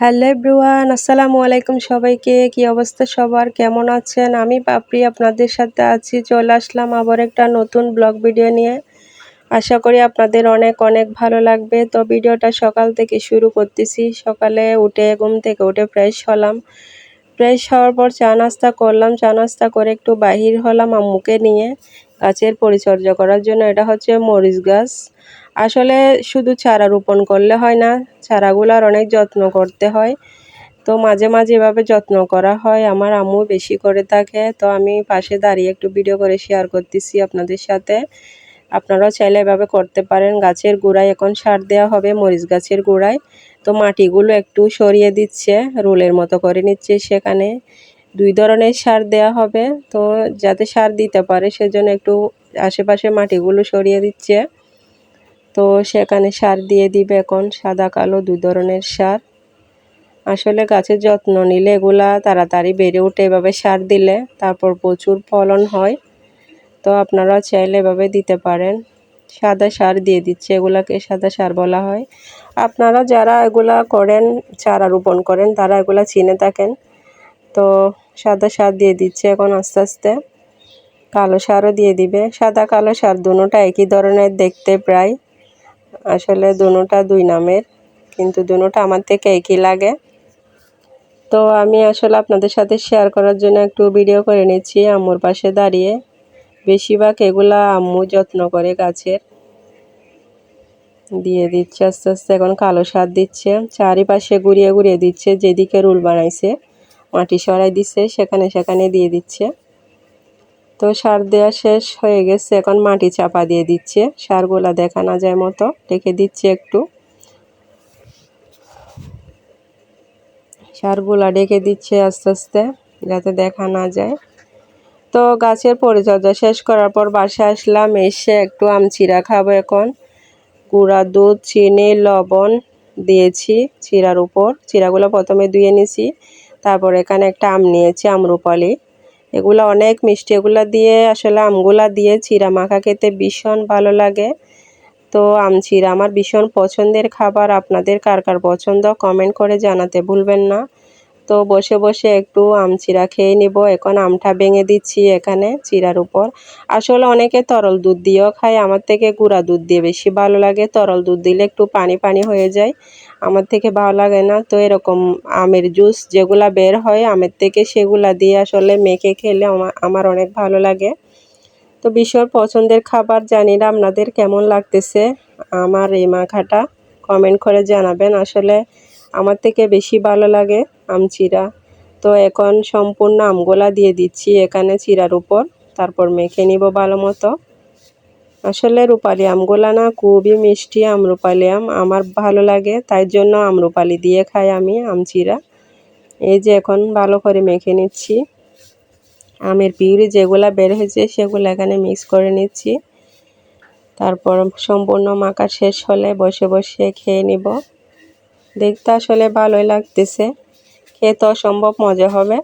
Hello everyone, আসসালামু আলাইকুম সবাইকে। কি অবস্থা সবার? কেমন আছেন? আমি পাপড়ি আপনাদের সাথে আছি। চলে আসলাম আবার একটা নতুন ব্লগ ভিডিও নিয়ে। আশা করি আপনাদের অনেক অনেক ভালো লাগবে। তো ভিডিওটা সকাল থেকে শুরু করতেছি। সকালে উঠে, ঘুম থেকে উঠে ফ্রেশ হলাম। ফ্রেশ হওয়ার পর চা নাস্তা করলাম। চা নাস্তা করে একটু বাহির হলাম আম্মুকে নিয়ে। গাছের পরিচর্যা করার জন্য। এটা হচ্ছে মরিচ গাছ। আসলে শুধু চারা রোপণ করলে হয় না চারাগুলার অনেক যত্ন করতে হয়। তো মাঝে মাঝে এভাবে যত্ন করা হয়, আমার আম্মু বেশি করে থাকে। তো আমি পাশে দাঁড়িয়ে একটু ভিডিও করে শেয়ার করতেছি আপনাদের সাথে। আপনারাও চাইলে এভাবে করতে পারেন। গাছের গোড়ায় এখন সার দেওয়া হবে, মরিচ গাছের গোড়ায়। তো মাটিগুলো একটু সরিয়ে দিচ্ছে, রোলের মতো করে নিচ্ছে সেখানে। দুই ধরনের সার দেওয়া হবে, তো যাতে সার দিতে পারে সেজন্য একটু আশেপাশে মাটিগুলো সরিয়ে দিচ্ছে। তো সেখানে সার দিয়ে দিবে এখন সাদা, কালো দু ধরনের সার। আসলে গাছের যত্ন নিলে এগুলা তাড়াতাড়ি বেড়ে ওঠে এভাবে সার দিলে তারপর প্রচুর ফলন হয়। তো আপনারা চাইলে এভাবে দিতে পারেন। সাদা সার দিয়ে দিচ্ছে, এগুলাকে সাদা সার বলা হয়। আপনারা যারা এগুলা করেন, চারা রোপণ করেন, তারা এগুলা চিনে থাকেন। তো সাদা সার দিয়ে দিচ্ছে এখন আস্তে আস্তে। কালো সারও দিয়ে দিবে। সাদা, কালো সার দুটোটা একই ধরনের দেখতে প্রায়। আসলে দুটা দুই নামের, কিন্তু দুটা আমার থেকে একই লাগে। তো আমি আসলে আপনাদের সাথে শেয়ার করার জন্য একটু ভিডিও করে নিচ্ছি, আম্মুর পাশে দাঁড়িয়ে। বেশিরভাগ এগুলা আম্মু যত্ন করে গাছের। দিয়ে দিচ্ছে আস্তে আস্তে, এখন কালো সার দিচ্ছে। চারিপাশে ঘুরিয়ে ঘুরিয়ে দিচ্ছে, যেদিকে রুল বানাইছে, মাটি সরাই দিচ্ছে, সেখানে সেখানে দিয়ে দিচ্ছে। তো সার দেওয়া শেষ হয়ে গেছে। এখন মাটি চাপা দিয়ে দিচ্ছে। সারগুলা দেখা না যায় মতো রেখে দিচ্ছে একটু। সারগুলা ডেকে দিচ্ছে আস্তে আস্তে যাতে দেখা না যায়। তো গাছের পরিচর্যা শেষ করার পর বাসায় আসলাম, এসে একটু আম চিরা খাব এখন। গুঁড়া দুধ, চিনি, লবণ দিয়েছি চিরার উপর। চিরাগুলো প্রথমে ধুয়ে নিছি, তারপর এখানে একটা আম নিয়েছি, আমরুপালি। এগুলো অনেক মিষ্টি। এগুলো দিয়ে আসলে আমগুলা দিয়ে চিরা মাখা খেতে ভীষণ ভালো লাগে। তো আম চিরা আমার ভীষণ পছন্দের খাবার। আপনাদের কার কার পছন্দ কমেন্ট করে জানাতে ভুলবেন না। তো বসে বসে একটু আম চিরা খেয়ে নিব। এখন আমটা ভেঙে দিচ্ছি এখানে চিরার উপর। আসলে অনেকে তরল দুধ দিয়েও খায়, আমার থেকে গুঁড়া দুধ দিয়ে বেশি ভালো লাগে। তরল দুধ দিলে একটু পানি পানি হয়ে যায়, আমার থেকে ভালো লাগে না। তো এরকম আমের জুস যেগুলা বের হয়, আমের থেকে সেগুলা দিয়ে আসলে মেখে খেলে আমার অনেক ভালো লাগে। তো ভীষণ পছন্দের খাবার, জানি না আপনাদের কেমন লাগতেছে। আমার এই মাখাটা কমেন্ট করে জানাবেন। আসলে আমার থেকে বেশি ভালো লাগে আম চিরা। তো এখন সম্পূর্ণ আমগোলা দিয়ে দিচ্ছি এখানে চিরার উপর, তারপর মেখে নিব ভালো মতো। আসলে রূপালি আমগুলা না খুবই মিষ্টি আমরুপালি আম, আমার ভালো লাগে, তাই জন্য আমরুপালি দিয়ে খাই আমি আমচিরা এই যে এখন ভালো করে মেখে নিচ্ছি। আমের পিউরি যেগুলা বের হয়েছে সেগুলো এখানে মিক্স করে নিচ্ছি। তারপর সম্পূর্ণ মাখা শেষ হলে বসে বসে খেয়ে নিব। দেখতে আসলে ভালোই লাগতেছে। খেতে অসম্ভব মজা হবে।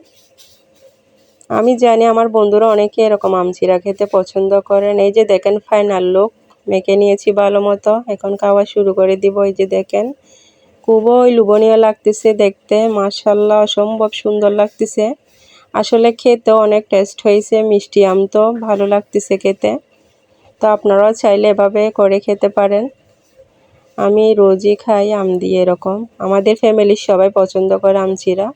আমি জানি আমার বন্ধুরা অনেকে এরকম আমচিরা খেতে পছন্দ করেন। এই যে দেখেন ফাইনাল লুক মেখে নিয়েছি ভালো মতো। এখন খাওয়া শুরু করে দিব এই যে দেখেন। খুবই লুবনীয় লাগতেছে দেখতে। মাশাল্লাহ অসম্ভব সুন্দর লাগতেছে। আসলে খেতে অনেক টেস্ট হয়েছে, মিষ্টি আম তো ভালো লাগতেছে খেতে। তো আপনারাও চাইলে এভাবে করে খেতে পারেন। আমি রোজই খাই, আম দিয়ে এরকম। আমাদের ফ্যামিলির সবাই পছন্দ করে আমচিরা।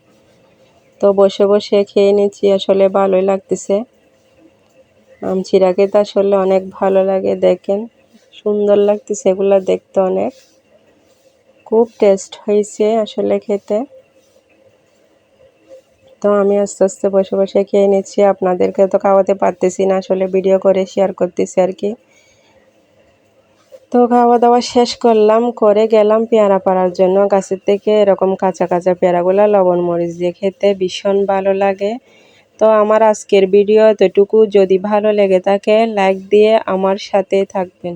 তো বসে বসে খেয়ে নিচ্ছি, আসলে ভালোই লাগতেছে। আম চিরা খেতে আসলে অনেক ভালো লাগে, দেখেন। সুন্দর লাগতেছে এগুলো দেখতে অনেক। খুব টেস্ট হয়েছে আসলে খেতে। তো আমি আস্তে আস্তে বসে বসে খেয়ে নিচ্ছি। আপনাদেরকে তো খাওয়াতে পারতেছি না, আসলে ভিডিও করে শেয়ার করতেছি আর কি। তো খাওয়া দাওয়া শেষ করলাম, করে গেলাম পেয়ারা পাড়ার জন্য। গাছের থেকে এরকম কাঁচা কাঁচা পেয়ারাগুলো, লবণ মরিচ দিয়ে খেতে ভীষণ ভালো লাগে। তো আমার আজকের ভিডিও এতটুকু। যদি ভালো লেগে থাকে, লাইক দিয়ে আমার সাথে থাকবেন।